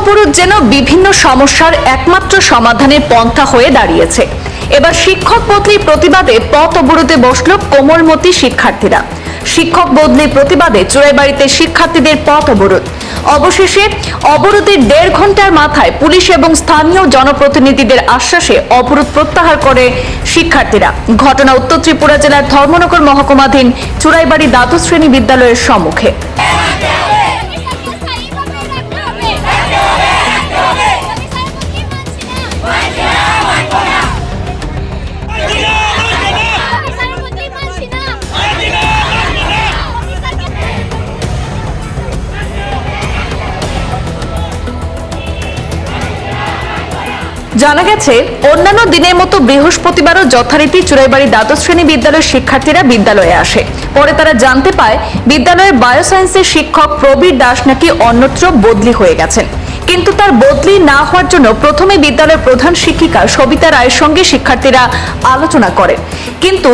অবরোধ যেন বিভিন্ন সমস্যার একমাত্র সমাধানের পন্থা হয়ে দাঁড়িয়েছে। এবার শিক্ষক বদলির প্রতিবাদে পথ অবরোধে বসল কোমলমতি শিক্ষার্থীরা। শিক্ষক বদলির প্রতিবাদে চোরাইবাড়িতে শিক্ষার্থীদের পথ অবরোধ। অবশেষে অবরোধের দেড় ঘণ্টার মাথায় পুলিশ এবং স্থানীয় জনপ্রতিনিধিদের আশ্বাসে অবরোধ প্রত্যাহার করে শিক্ষার্থীরা। ঘটনা উত্তর ত্রিপুরা জেলার ধর্মনগর মহকুমাধীন চুরাইবাড়ি দ্বাদশ শ্রেণি বিদ্যালয়ের সম্মুখে। জানা গেছে, অন্যান্য দিনের মতো বৃহস্পতিবারও যথারীতি চুরাইবাড়ি দ্বাদশ শ্রেণি বিদ্যালয়ের শিক্ষার্থীরা বিদ্যালয়ে আসে। পরে তারা জানতে পায়, বিদ্যালয়ের বায়োসায়েন্সের শিক্ষক প্রবীর দাস নাকি অন্যত্র বদলি হয়ে গেছেন। কিন্তু তার বদলি না হওয়ার জন্য প্রথমে বিদ্যালয়ের প্রধান শিক্ষিকা সবিতা রায়ের সঙ্গে শিক্ষার্থীরা আলোচনা করেন। কিন্তু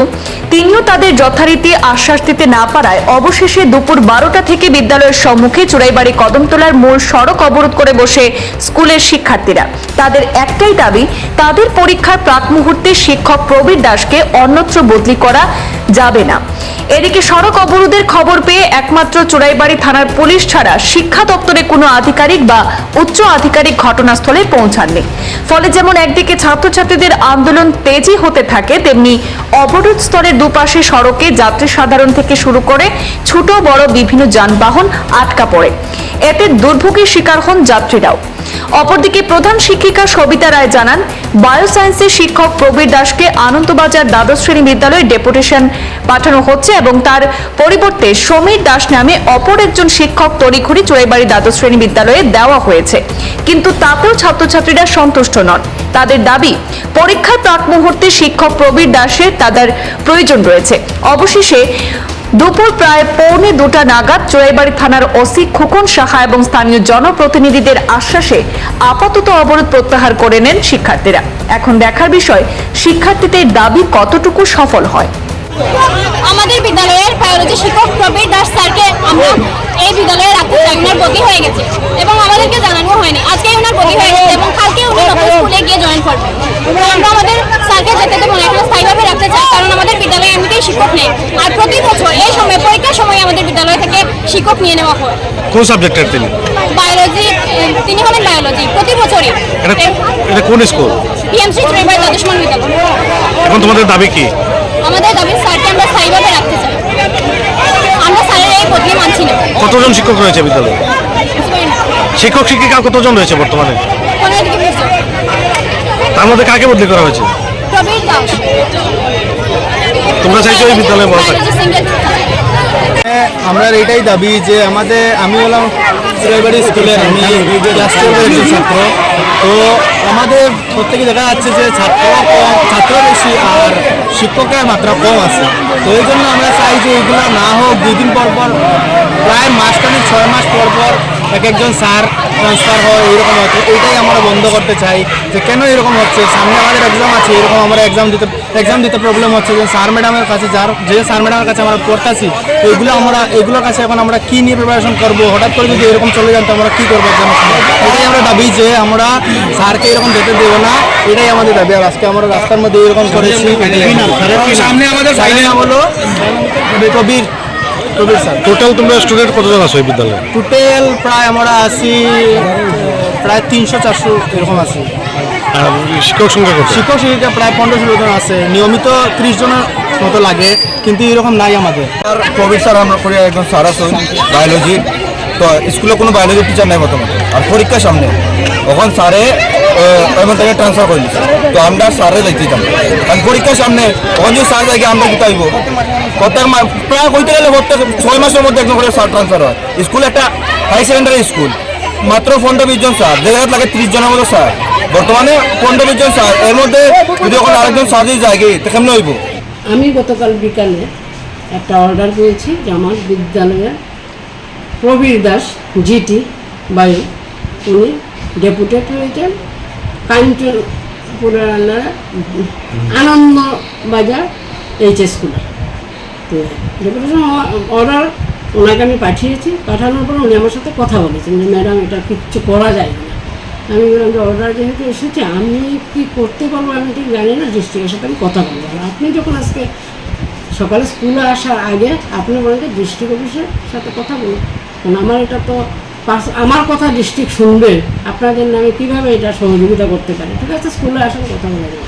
তিনিও তাদের যথারীতি আশ্বাস দিতে না পারায় অবশেষে দুপুর বারোটা থেকে বিদ্যালয়ের সম্মুখে চুরাইবাড়ি কদমতলার মূল সড়ক অবরোধ করে বসে স্কুলের শিক্ষার্থীরা। তাদের একটাই দাবি, তাদের পরীক্ষার প্রাক মুহূর্তে শিক্ষক প্রবীর দাসকে অন্যত্র বদলি করা যাবে না। এদিকে সড়ক অবরোধের খবর পেয়ে একমাত্র চোরাইবাড়ি থানার পুলিশ ছাড়া শিক্ষা দপ্তরে কোনো আধিকারিক বা উচ্চ আধিকারিক ঘটনাস্থলে পৌঁছাননি। ফলে যেমন একদিকে ছাত্রছাত্রীদের আন্দোলন তেজি হতে থাকে, তেমনি অবরোধ স্তরের দুপাশে সড়কে যাত্রী সাধারণ থেকে শুরু করে ছোট, বড় বিভিন্ন যানবাহন আটকা পড়ে। এতে দুর্ভোগের শিকার হন যাত্রীরাও। অপরদিকে প্রধান শিক্ষিকা সবিতা রায় জানান, বায়োসায়েন্সের শিক্ষক প্রবীর দাসকে আনন্দবাজার দ্বাদশ শ্রেণি বিদ্যালয়ে ডেপুটেশন পাঠানো হচ্ছে এবং তার পরিবর্তে সমীর দাস নামে অপর একজন শিক্ষক তড়িঘড়ি চোরাইবাড়ি দ্বাদশ শ্রেণি বিদ্যালয়ে দেওয়া হয়েছে। কিন্তু তাতেও ছাত্রছাত্রীরা সন্তুষ্ট নন। তাদের দাবি, পরীক্ষার প্রাক মুহূর্তে শিক্ষক প্রবীর দাসের তাদের প্রয়োজন রয়েছে। অবশেষে দুপুর প্রায় পৌনে দুটা নাগাদ চোরাইবাড়ি থানার ওসি খুকন সাহা এবং স্থানীয় জনপ্রতিনিধিদের আশ্বাসে আপাতত অবরোধ প্রত্যাহার করে নেন শিক্ষার্থীরা। এখন দেখার বিষয়, শিক্ষার্থীদের দাবি কতটুকু সফল হয়? আমাদের বিদ্যালয়ের বায়োলজি শিক্ষক প্রবীর দাস স্যারকে আমরা এই বিদ্যালয়ে রাখতে চাই ওনার হয়ে গেছে এবং আমাদেরকে জানানো হয়নি। আজকে ওনার বদলি হয়ে গেছে এবং কালকে উনি নতুন স্কুলে গিয়ে জয়েন করবেন। আমরা আমাদের স্যারকে যেতে দেবো না এখানে স্থায়ীভাবে রাখতে চাই, কারণ আমাদের বিদ্যালয়ে এমনিতেই শিক্ষক নেই। আর প্রতি বছর এই সময় পরীক্ষার সময় আমাদের বিদ্যালয় থেকে শিক্ষক নিয়ে নেওয়া হয়। কোন সাবজেক্টের তিনি? বায়োলজি তিনি হলেন বায়োলজি প্রতি বছরই। এটা কোন স্কুল? পিএমসি ত্রিবাই দ্বাদশমান বিদ্যালয়। এখন তোমাদের দাবি কি? আমাদের দাবি স্যারকে আমরা স্থায়ীভাবে রাখতে চাই। আমরা স্যারের এই বদলি মানছি না। কতজন শিক্ষক রয়েছে বিদ্যালয়ে? শিক্ষক শিক্ষিকা কতজন রয়েছে বর্তমানে? তার মধ্যে কাকে বদলি করা হয়েছে? প্রবীর দাস। তোমরা চাইছো এই বিদ্যালয়ে? বায়োলজি আমরা এটাই দাবি যে আমাদের, আমি হলাম চুরাইবাড়ি স্কুলে, আমি ক্লাস ছাত্র তো আমাদের প্রত্যেকে দেখা যাচ্ছে যে ছাত্র ছাত্র বেশি আর শিক্ষকের মাত্রা কম আছে তো এই জন্য আমরা চাই যে এগুলো না হোক, দুই দিন পর পর, প্রায় মাসখানিক, ছয় মাস পর পর এক একজন স্যার ট্রান্সফার হয় এরকম হচ্ছে। এইটাই আমরা বন্ধ করতে চাই যে কেন এরকম হচ্ছে? সামনে আমাদের এক্সাম আছে এরকম আমরা এক্সাম দিতে এক্সাম দিতে প্রবলেম হচ্ছে যে স্যার ম্যাডামের কাছে যার যে স্যার ম্যাডামের কাছে আমরা পড়তেছি তো এগুলো আমরা এগুলোর কাছে এখন আমরা কী নিয়ে প্রিপারেশন করব? হঠাৎ করে যদি এরকম চলে যান তো আমরা কী করব সময়? এটাই আমরা দাবি যে আমরা স্যারকে এরকম যেতে দেবো না। এটাই আমাদের দাবি। আর আজকে আমরা রাস্তার মধ্যে এরকম করেছি। সামনে আমাদের নাম হলো কবির টোটাল তোমরা স্টুডেন্ট কতজন আছো এই বিদ্যালয়ে? টোটাল প্রায় আমরা আছি প্রায় তিনশো চারশো এরকম আছি। আর শিক্ষক সংখ্যা কত? শিক্ষক শিক্ষিকা প্রায় পনেরো ষোলো জন আছে। নিয়মিত ত্রিশ জনের মতো লাগে কিন্তু এরকম নাই আমাদের। আর স্যার আমরা করে একজন স্যার আছেন বায়োলজি তো স্কুলে কোনো বায়োলজি টিচার নাই বর্তমানে। আর পরীক্ষার সামনে। তখন স্যারে এমন থেকে ট্রান্সফার করে দিচ্ছে তো আমরা দেখতে দিতাম কারণ পরীক্ষার সামনে যদি স্যার দেখে আমরা আইব প্রত্যেক প্রায় কইতে গেলে প্রত্যেক ছয় মাসের মধ্যে একজন করে স্যার ট্রান্সফার হয়। স্কুল একটা হাই সেকেন্ডারি স্কুল মাত্র পনেরো বিশ জন স্যার। যে লাগে ত্রিশ জনের মতো স্যার। বর্তমানে পনেরো বিশ জন স্যার। এর মধ্যে যদি ওখানে আরেকজন স্যার যদি যায় কেমন হইব? আমি গতকাল বিকালে একটা অর্ডার পেয়েছি যে আমার বিদ্যালয়ের প্রবীর দাস, জিটি বায়ু। উনি ডেপুটেড হয়েছেন। কাঞ্চনপুরের আন্ডারে আনন্দ বাজার এইচ স্কুলে। ডেপুটেশন অর্ডার ওনাকে আমি পাঠিয়েছি, পাঠানোর পর উনি আমার সাথে কথা বলেছেন যে, ম্যাডাম, এটা কিচ্ছু করা যায় না। আমি বললাম যে অর্ডার যেহেতু এসেছে, আমি কি করতে পারব আমি ঠিক জানি না ডিস্ট্রিক্টের সাথে আমি কথা বলব। আপনি যখন আজকে সকালে স্কুলে আসার আগে আপনি বলেন যে ডিস্ট্রিক্ট অফিসের সাথে কথা বলুন। কারণ আমার এটা তো আমার কথা ডিস্ট্রিক্ট শুনবে, আপনাদের নামে কীভাবে এটা সহযোগিতা করতে পারে? ঠিক আছে, স্কুলে আসার কথা বলে দেবো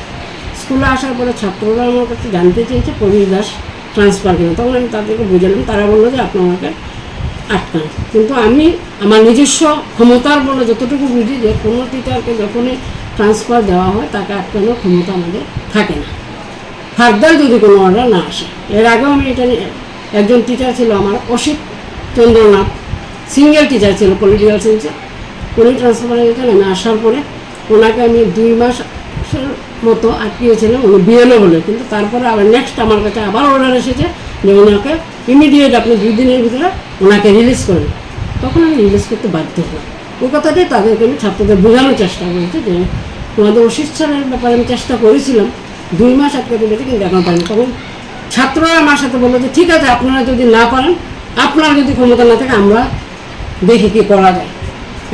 স্কুলে আসার পরে ছাত্ররা আমার কাছে জানতে চেয়েছে, প্রবীর দাস ট্রান্সফার কেন। তখন আমি তাদেরকে বুঝালাম, তারা বলল যে আপনি আমাকে আটকান। কিন্তু আমি আমার নিজস্ব ক্ষমতার বলে যতটুকু বুঝি যে কোনো টিচারকে যখনই ট্রান্সফার দেওয়া হয়, তাকে আটকানোর ক্ষমতা আমাদের থাকে না। ফার্দার যদি কোনো অর্ডার না আসে। এর আগেও আমি এটা একজন টিচার ছিল আমার, অসিত চন্দ্রনাথ। সিঙ্গেল টিচার ছিল পলিটিক্যাল সায়েন্সে উনি ট্রান্সফার হয়ে আমি আসার পরে ওনাকে আমি দুই মাসের মতো আটকিয়েছিলাম, উনি বিএলও বলে কিন্তু তারপরে আবার নেক্সট আমার কাছে আবার অর্ডার এসেছে যে ওনাকে ইমিডিয়েট আপনি দুই দিনের ভিতরে ওনাকে রিলিজ করেন তখন আমি রিলিজ করতে বাধ্য হলাম। ওই কথাটাই তাদেরকে আমি ছাত্রদের বোঝানোর চেষ্টা করেছি যে তোমাদের অশিস ছাড়ের ব্যাপারে আমি চেষ্টা করেছিলাম, দুই মাস আটকে দিলেছে কিন্তু এখন পারিনি। তখন ছাত্ররা আমার সাথে বলল যে, ঠিক আছে, আপনারা যদি না পারেন, আপনার যদি ক্ষমতা না থাকে, আমরা দেখি কি করা যায়।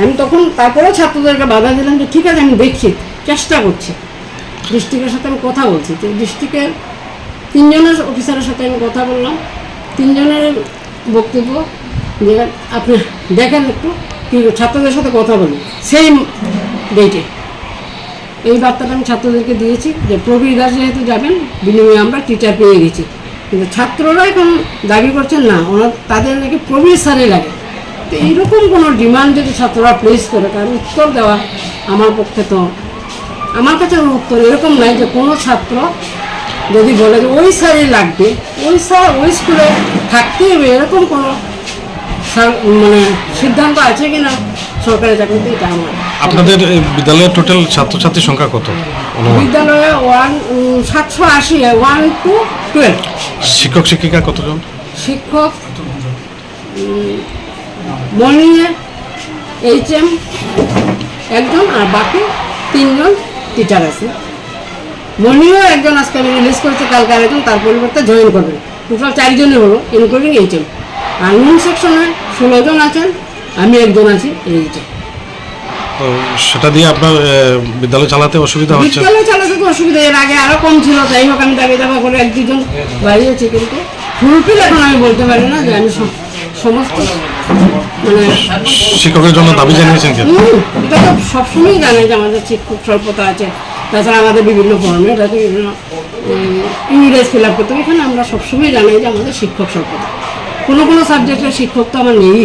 আমি তখন তারপরেও ছাত্রদেরকে বাধা দিলাম যে, ঠিক আছে, আমি দেখছি, চেষ্টা করছি। ডিস্ট্রিক্টের সাথে আমি কথা বলছি। তো ডিস্ট্রিক্টের তিনজনের অফিসারের সাথে আমি কথা বললাম। তিনজনের বক্তব্য যে, আপনি দেখেন একটু কি ছাত্রদের সাথে কথা বলি। সেম ডেটে এই বার্তাটা আমি ছাত্রদেরকে দিয়েছি যে, প্রবীর দাস যেহেতু যাবেন, বিনিময়ে আমরা টিচার পেয়ে গেছি। কিন্তু ছাত্ররা এখন দাবি করছেন, না, ওনার, তাদের নাকি প্রবীর স্যারে লাগে। তো এইরকম কোনো ডিমান্ড যদি ছাত্ররা প্লেস করে তার উত্তর দেওয়া আমার পক্ষে তো আমার কাছে উত্তর এরকম নাই যে কোনো ছাত্র যদি বলে যে ওই স্যারই লাগবে ওই স্যার ওই স্কুলে থাকতে হবে এরকম কোনো মানে সিদ্ধান্ত আছে কি না সরকারি চাকরিতে এটা আমার আপনাদের বিদ্যালয়ের টোটাল ছাত্রছাত্রীর সংখ্যা কত? বিদ্যালয়ে ওয়ান সাতশো আশি ওয়ান টু টুয়েলভ শিক্ষক শিক্ষিকা কতজন? শিক্ষক মর্নিংয়ে এইচ এম একজন আর বাকি তিনজন টিচার আছে। মর্নিংও একজন আজকে আমি রিলিজ করেছি কালকে আরেকজন তার পরিবর্তে জয়েন করবেন। টোটাল চারজনই হলো ইনক্লুডিং এইচ এম আর নুন সেকশনে ষোলো জন আছেন আমি একজন আছি এইচ এম তো সেটা দিয়ে আপনার বিদ্যালয় চালাতে অসুবিধা হচ্ছে? বিদ্যালয় চালাতে তো অসুবিধা এর আগে আরও কম ছিল যাই হোক আমি দাবি দাবা করে এক দুজন বাড়িয়েছি কিন্তু ফুলফিল এখন আমি বলতে পারি না যে আমি সমস্ত শিক্ষকের জন্য দাবি জানিয়েছেন কেন? এটা তো সবসময়ই জানে যে আমাদের শিক্ষক স্বল্পতা আছে, তাছাড়া আমাদের বিভিন্ন ফর্মেট আছে বিভিন্ন ইংরেজ ফিল আপ করতে। এখানে আমরা সবসময় জানাই যে আমাদের শিক্ষক স্বল্পতা। কোনো কোনো সাবজেক্টের শিক্ষক তো আমার নেই।